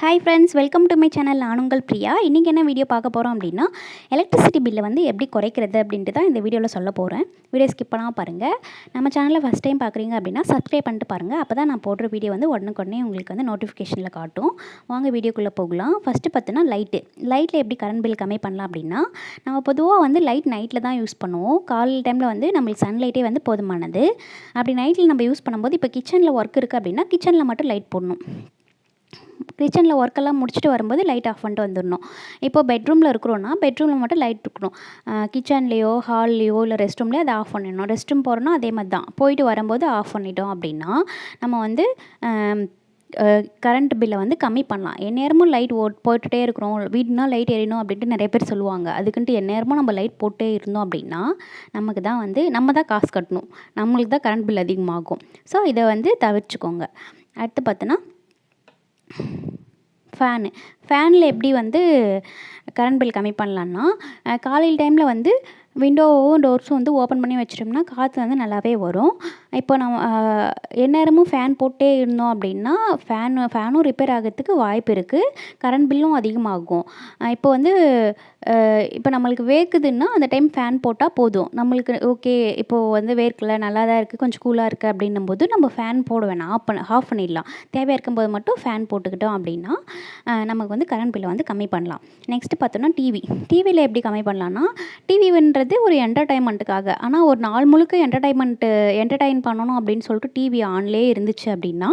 Hi friends welcome to my channel நான் உங்கள் பிரியா. இன்றைக்கி என்ன வீடியோ பார்க்க போகிறோம் அப்படின்னா எலக்ட்ரிசிட்டி பில்லை வந்து எப்படி குறைக்கிறது அப்படின்ட்டு தான் இந்த வீடியோவில் சொல்ல போகிறேன் வீடியோ ஸ்கிப் பண்ணால் பாருங்கள் நம்ம சேனலில் ஃபஸ்ட் டைம் பார்க்குறீங்க அப்படின்னா சப்ஸ்கிரைப் பண்ணிட்டு பாருங்கள் அப்போ தான் நான் போடுற வீடியோ வந்து உடனுக்குடனே உங்களுக்கு வந்து நோட்டிஃபிகேஷனில் காட்டும். வாங்க வீடியோக்குள்ளே போகலாம். ஃபஸ்ட்டு பார்த்தோன்னா லைட்டு லைட்டில் எப்படி கரண்ட் பில் கம்மி பண்ணலாம் அப்படின்னா நம்ம பொதுவாக வந்து லைட் நைட்டில் தான் யூஸ் பண்ணுவோம். காலையில் டைமில் வந்து நம்மளுக்கு சன்லைட்டே வந்து போதுமானது. அப்படி நைட்டில் நம்ம யூஸ் பண்ணும்போது இப்போ கிச்சனில் ஒர்க் இருக்குது அப்படின்னா கிச்சனில் மட்டும் லைட் போடணும். கிச்சனில் ஒர்க்கெல்லாம் முடிச்சுட்டு வரும்போது லைட் ஆஃப் பண்ணிட்டு வந்துடணும். இப்போ பெட்ரூமில் இருக்கிறோன்னா பெட்ரூமில் மட்டும் லைட் இருக்கணும். கிச்சன்லேயோ ஹால்லேயோ இல்லை ரெஸ்ட் ரூம்லேயோ அதை ஆஃப் பண்ணிடணும். ரெஸ்ட் ரூம் போகிறோன்னா அதே மாதிரி தான். போயிட்டு வரும்போது ஆஃப் பண்ணிட்டோம் அப்படின்னா நம்ம வந்து கரண்ட் பில்லை வந்து கம்மி பண்ணலாம். எந்நேரமும் லைட் ஓட் போட்டுகிட்டே இருக்கிறோம். வீடுனா லைட் எரியணும் அப்படின்ட்டு நிறைய பேர் சொல்லுவாங்க. அதுக்குன்ட்டு எந்நேரமும் நம்ம லைட் போட்டே இருந்தோம் அப்படின்னா நமக்கு தான் வந்து நம்ம தான் காசு கட்டணும். நம்மளுக்கு தான் கரண்ட் பில் அதிகமாகும். ஸோ இதை வந்து தவிர்த்துக்கோங்க. அடுத்து பார்த்தோன்னா ஃபேனு ஃபேனில் எப்படி வந்து கரண்ட் பில் கம்மி பண்ணலான்னா காலையில் டைமில் வந்து விண்டோவும் டோர்ஸும் வந்து ஓப்பன் பண்ணி வச்சிட்டோம்னா காற்று வந்து நல்லாவே வரும். இப்போ நம்ம எந்நேரமும் ஃபேன் போட்டே இருந்தோம் அப்படின்னா ஃபேன் ஃபேனும் ரிப்பேர் ஆகிறதுக்கு வாய்ப்பு இருக்குது கரண்ட் பில்லும் அதிகமாகும். இப்போ வந்து இப்போ நம்மளுக்கு வேர்க்குதுன்னா அந்த டைம் ஃபேன் போட்டால் போதும். நம்மளுக்கு ஓகே இப்போது வந்து வேர்க்கல நல்லா தான் இருக்குது கொஞ்சம் கூலாக இருக்குது அப்படின்னும் போது நம்ம ஃபேன் போட வேணாம். ஆஃப் பண்ண ஆஃப் பண்ணிடலாம். தேவையாக இருக்கும்போது மட்டும் ஃபேன் போட்டுக்கிட்டோம் அப்படின்னா நமக்கு வந்து கரண்ட் பில்லை வந்து கம்மி பண்ணலாம். நெக்ஸ்ட்டு பார்த்தோன்னா டிவி டிவியில் எப்படி கம்மி பண்ணலான்னா டிவின்றது ஒரு என்டர்டைன்மெண்ட்டுக்காக ஆனால் ஒரு நாள் முழுக்க என்டர்டைன்மெண்ட்டு என்டர்டைன் பண்ணணும் அப்படின்னு சொல்லிட்டு டிவி ஆன்லேயே இருந்துச்சு அப்படின்னா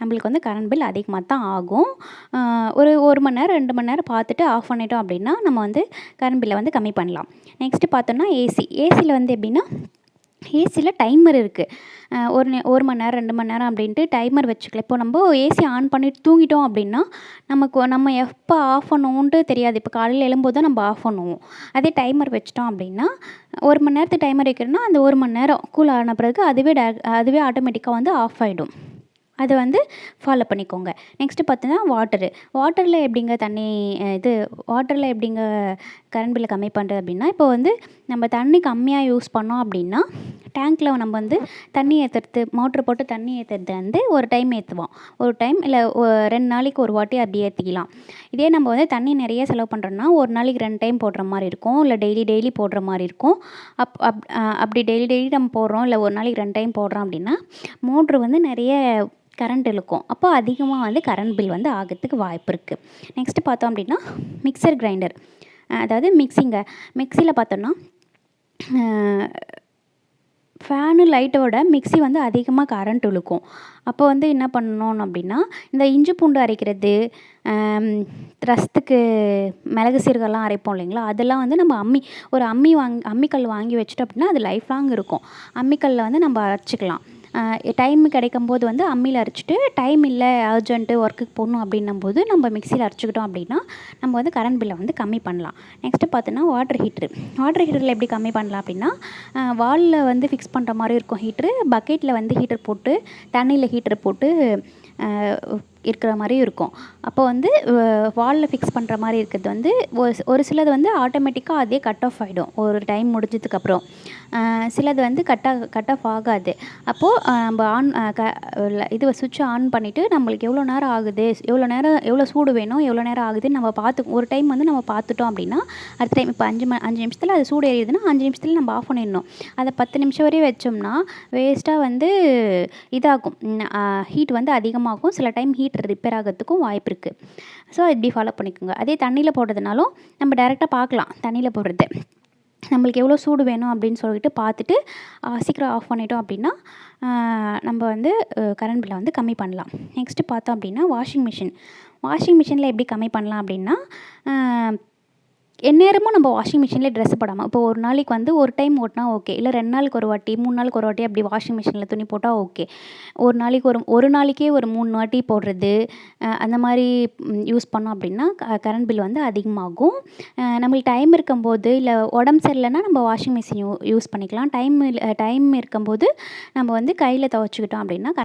நம்மளுக்கு வந்து கரண்ட் பில் அதிகமாக தான் ஆகும். ஒரு ஒரு மணி நேரம் ரெண்டு மணி நேரம் பார்த்துட்டு ஆஃப் பண்ணிட்டோம் அப்படின்னா நம்ம வந்து கரண்ட் பில்லை வந்து கம்மி பண்ணலாம். நெக்ஸ்ட்டு பார்த்தோன்னா ஏசி ஏசியில் வந்து எப்படின்னா ஏசியில் டைமர் இருக்குது ஒரு நே ஒரு மணி நேரம் ரெண்டு மணி நேரம் அப்படின்ட்டு டைமர் வச்சுக்கலாம் இப்போ நம்ம ஏசி ஆன் பண்ணிட்டு தூங்கிட்டோம் அப்படின்னா நமக்கு நம்ம எப்போ ஆஃப் பண்ணுவோன்ட்டு தெரியாது. இப்போ காலையில் எழும்போது தான் நம்ம ஆஃப் பண்ணுவோம். அதே டைமர் வச்சிட்டோம் அப்படின்னா ஒரு மணி நேரத்துக்கு டைமர் வைக்கிறோன்னா அந்த ஒரு மணி நேரம் கூல் ஆன பிறகு அதுவே டே அதுவே ஆட்டோமேட்டிக்காக வந்து ஆஃப் ஆகிடும் அதை வந்து ஃபாலோ பண்ணிக்கோங்க. நெக்ஸ்ட்டு பார்த்தீங்கன்னா வாட்டரு வாட்டரில் எப்படிங்க தண்ணி இது வாட்டரில் எப்படிங்க கரண்ட் பில்லை கம்மி பண்ணுறது அப்படின்னா இப்போ வந்து நம்ம தண்ணி கம்மியாக யூஸ் பண்ணோம் அப்படின்னா டேங்க்கில் நம்ம வந்து தண்ணி ஏற்றுறது மோட்ரு போட்டு தண்ணி ஏற்றுறது வந்து ஒரு டைம் ஏற்றுவோம் ஒரு டைம் இல்லை ரெண்டு நாளைக்கு ஒரு வாட்டி அப்படி ஏற்றிக்கலாம் இதே நம்ம வந்து தண்ணி நிறைய செலவு பண்ணுறோன்னா ஒரு நாளைக்கு ரெண்டு டைம் போடுற மாதிரி இருக்கும். இல்லை டெய்லி டெய்லி போடுற மாதிரி இருக்கும். அப் அப் அப்படி டெய்லி டெய்லி நம்ம போடுறோம். இல்லை ஒரு நாளைக்கு ரெண்டு டைம் போடுறோம் அப்படின்னா மோட்ரு வந்து நிறைய கரண்ட் இழுக்கும். அப்போ அதிகமாக வந்து கரண்ட் பில் வந்து ஆகிறதுக்கு வாய்ப்பு இருக்குது நெக்ஸ்ட்டு பார்த்தோம் அப்படின்னா மிக்சர் கிரைண்டர் அதாவது மிக்சிங்க மிக்சியில் பார்த்தோன்னா ஃபேனு லைட்டோட மிக்சி வந்து அதிகமாக கரண்ட் இழுக்கும். அப்போ வந்து என்ன பண்ணணும் அப்படின்னா இந்த இஞ்சி பூண்டு அரைக்கிறது ரசத்துக்கு மிளகு சீரகம்லாம் அரைப்போம் இல்லைங்களா? அதெல்லாம் வந்து நம்ம அம்மி ஒரு அம்மி வாங்கி அம்மிக்கல் வாங்கி வச்சுட்டோம் அப்படின்னா அது லைஃப் லாங் இருக்கும். அம்மிக்கல்லில் வந்து நம்ம அரைச்சிக்கலாம். டைம் கிடைக்கும் போது வந்து அம்மியில் அரைச்சிட்டு டைம் இல்லை அர்ஜென்ட்டு ஒர்க்குக்கு போகணும் அப்படின்னும் போது நம்ம மிக்சியில் அரைச்சிக்கிட்டோம் அப்படின்னா நம்ம வந்து கரண்ட் பில்லை வந்து கம்மி பண்ணலாம். நெக்ஸ்ட்டு பார்த்தோன்னா வாட்டர் ஹீட்ரு வாட்டர் ஹீட்டரில் எப்படி கம்மி பண்ணலாம் அப்படின்னா வாலில் வந்து ஃபிக்ஸ் பண்ணுற மாதிரி இருக்கும் ஹீட்ரு பக்கெட்டில் வந்து ஹீட்டர் போட்டு தண்ணியில் ஹீட்டர் போட்டு இருக்கிற மாதிரியும் இருக்கும். அப்போ வந்து வாலில் ஃபிக்ஸ் பண்ணுற மாதிரி இருக்கிறது வந்து ஒரு ஒரு சிலது வந்து ஆட்டோமேட்டிக்காக அதே கட் ஆஃப் ஆகிடும் ஒரு டைம் முடிஞ்சதுக்கப்புறம் சிலது வந்து கட் ஆக கட் ஆஃப் ஆகாது. அப்போது நம்ம ஆன் க இது சுவிட்சை ஆன் பண்ணிவிட்டு நம்மளுக்கு எவ்வளோ நேரம் ஆகுது எவ்வளோ நேரம் எவ்வளோ சூடு வேணும் எவ்வளோ நேரம் ஆகுதுன்னு நம்ம பார்த்து ஒரு டைம் வந்து நம்ம பார்த்துட்டோம் அப்படின்னா அடுத்த டைம் இப்போ அஞ்சு ம அஞ்சு நிமிஷத்தில் அது சூடு ஏறிடுதுன்னா அஞ்சு நிமிஷத்தில் நம்ம ஆஃப் பண்ணிடணும். அதை பத்து நிமிஷம் வரையும் வச்சோம்னா வேஸ்ட்டாக வந்து இதாகும். ஹீட் வந்து அதிகமாகும். சில டைம் ஹீட் ரிப்பேர் ஆகிறதுக்கும் வாய்ப்பு இருக்குது ஸோ இப்படி ஃபாலோ பண்ணிக்கோங்க. அதே தண்ணியில் போடுறதுனாலும் நம்ம டேரெக்டாக பார்க்கலாம் தண்ணியில் போடுறது. நம்மளுக்கு எவ்வளோ சூடு வேணும் அப்படின்னு சொல்லிட்டு பார்த்துட்டு சீக்கிரம் ஆஃப் பண்ணிட்டோம் அப்படின்னா நம்ம வந்து கரண்ட் பில்லை வந்து கம்மி பண்ணலாம். நெக்ஸ்ட்டு பார்த்தோம் அப்படின்னா வாஷிங் மிஷின் வாஷிங் மிஷினில் எப்படி கம்மி பண்ணலாம் அப்படின்னா எந்நேரமும் நம்ம வாஷிங் மிஷினில் ட்ரெஸ்ஸு போடாமல் இப்போ ஒரு நாளைக்கு வந்து ஒரு டைம் ஓட்டினா ஓகே இல்லை ரெண்டு நாளுக்கு ஒரு வாட்டி மூணு நாளுக்கு ஒரு வாட்டி அப்படி வாஷிங் மிஷினில் துணி போட்டால் ஓகே ஒரு நாளைக்கு ஒரு ஒரு நாளைக்கே ஒரு மூணு வாட்டி போடுறது அந்த மாதிரி யூஸ் பண்ணோம் அப்படின்னா கரண்ட் பில் வந்து அதிகமாகும். நம்மளுக்கு டைம் இருக்கும்போது இல்லை உடம்பு சரியில்லைன்னா நம்ம வாஷிங் மிஷின் யூ யூஸ் பண்ணிக்கலாம். டைம் டைம் இருக்கும்போது நம்ம வந்து கையில் துவச்சிக்கிட்டோம் அப்படின்னா